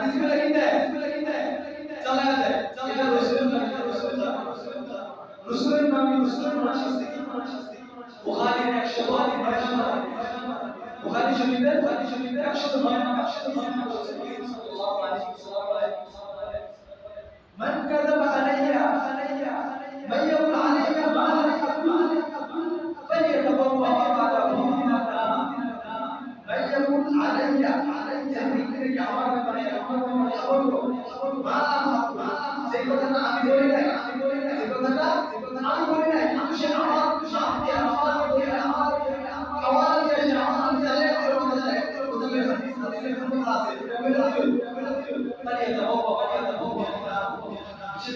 থাকে হাদিসগুলো কি দেয়গুলো কি দেয় চালা দেয় এটা রসুলের নাম এটা রসুলের নাম রসুলের নাম রসুলের নাম রসুলের নাম শাস্তি কি নাম শাস্তি বুখারীর 100 নম্বর বুখারী শরীফের বুখারী শরীফের 100 নম্বর 100 নম্বর সাল্লাল্লাহু আলাইহি ওয়াসাল্লাম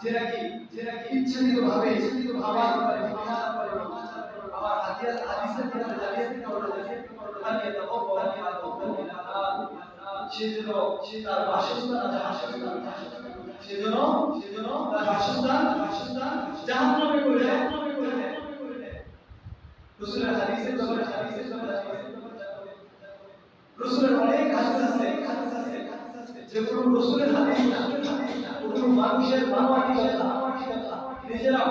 যে নাকি যে নাকি ইচ্ছাকৃত ভাবে ইচ্ছাকৃত আমার আমার হাদিয়া হাদিসের ক্ষেত্রে জালিয়াতি করে জালিয়াতি করে হাদিয়া দাও হাদিয়া দাও সেজন্য সে তার বাসস্থান আছে বাসস্থান সেজন্য সেজন্য তার বাসস্থান বাসস্থান জাহান্নামে করে জাহান্নামে করে রাসূলের হাদিসের ব্যাপারে হাদিসের ব্যাপারে রসুলের অনেক হাদিস আছে মানুষের যে আছে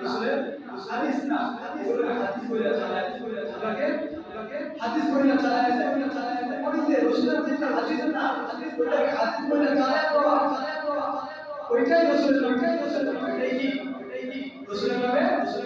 রসুলের হাদিস না। হাদিস বলে চালায় বলে হাদিস বলে চালায় বলে চালায় বলতে রসুলের যেটা হাদিস না, হাদিস বলে হাদিস বলে চালায় দেওয়া চালায় দেওয়া ওইটাই রসুলের নামে, রসুলের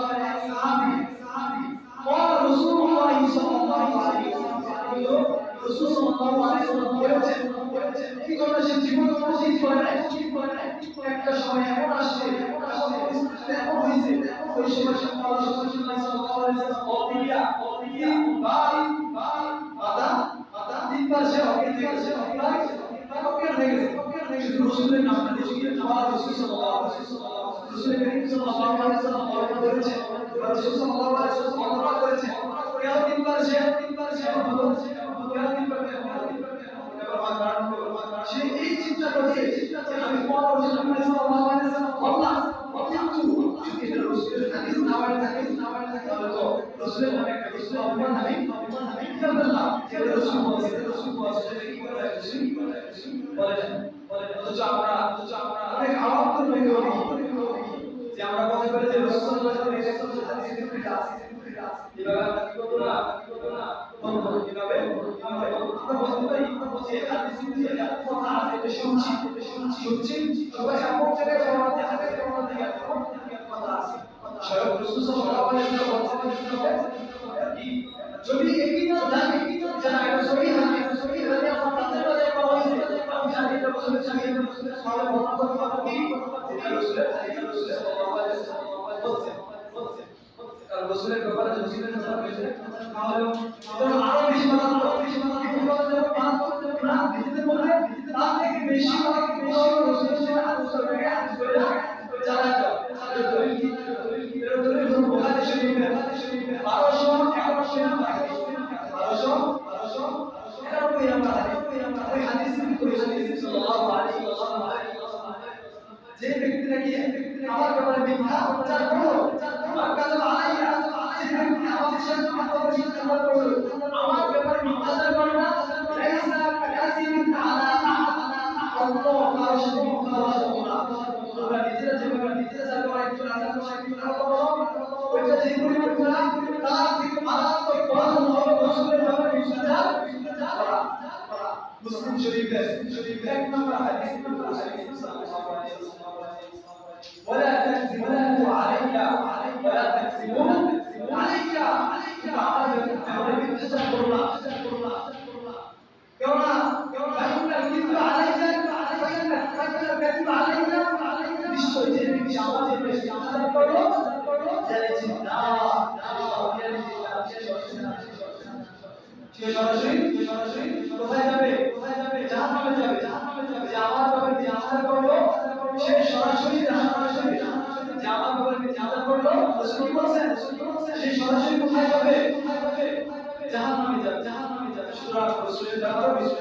এই কথা সে জীবন ঠিক করে নাই ঠিক করে তিনবার সে তিনবার সে তিনবার সে রসুলের নামে একটা রসুল অপমান আমি অপমান কি বললাম যে রসুল বলছে রসুল বলছে যে কি করে রসুল কি করে বলেন বলেন অথচ আমরা অথচ আমরা অনেক আওয়াজ করে করি যে আমরা কথা বলে যে রসুল সাল্লাল্লাহু আলাইহি ওয়াসাল্লাম হাদিসে ফিরে আসে এভাবে আমরা কি করব না কি করব না কীভাবে আমরা বলতে পারি যে হাদিসে যে কথা আছে এটা শুনছি এটা শুনছি শুনছি সবাই এমন জায়গায় পড়াতে হাতে পড়াতে কথা আছে স্বয়ং রাসূল সাল্লাল্লাহু যদি একই না কাছে বাজায় করা হয়েছে আমি এটা কি ব্যাপারে যে কথা বলেছে তাহলে আরও বেশি কথা আরও কথা না নিজেদের তার থেকে কথা বেশি যে ব্যক্তি নাকি আমার আমাদের সাথে না লাইসা কাসিম তাআলা আল্লাহ আরশ নিজেরা যেভাবে নিজেরা যা করে একটু রাজা করে করো ওইটা যে পরিমাণ করা তার থেকে মারাত্মক বড় হবে রাসূলের ব্যাপারে মিথ্যাচার করা মুসলিম শরীফের শরীফের এক নম্বর হাদিস নম্বর হাদিস সাল্লাল্লাহু আলাইহি ওয়াসাল্লাম ولا تكذبوا علي সে সরাসরি? যাবে? কোথায় যাবে? যাবে জাহান্নামে যাবে, যে আমার করল, সে সরাসরি সরাসরি, যে আমার ব্যাপারে জিজ্ঞাসা করল রাসূল বলছেন রাসূল সরাসরি কোথায় যাবে? কোথায় যাবে? জাহান্নামে যাবে? যাবে ব্যাপারে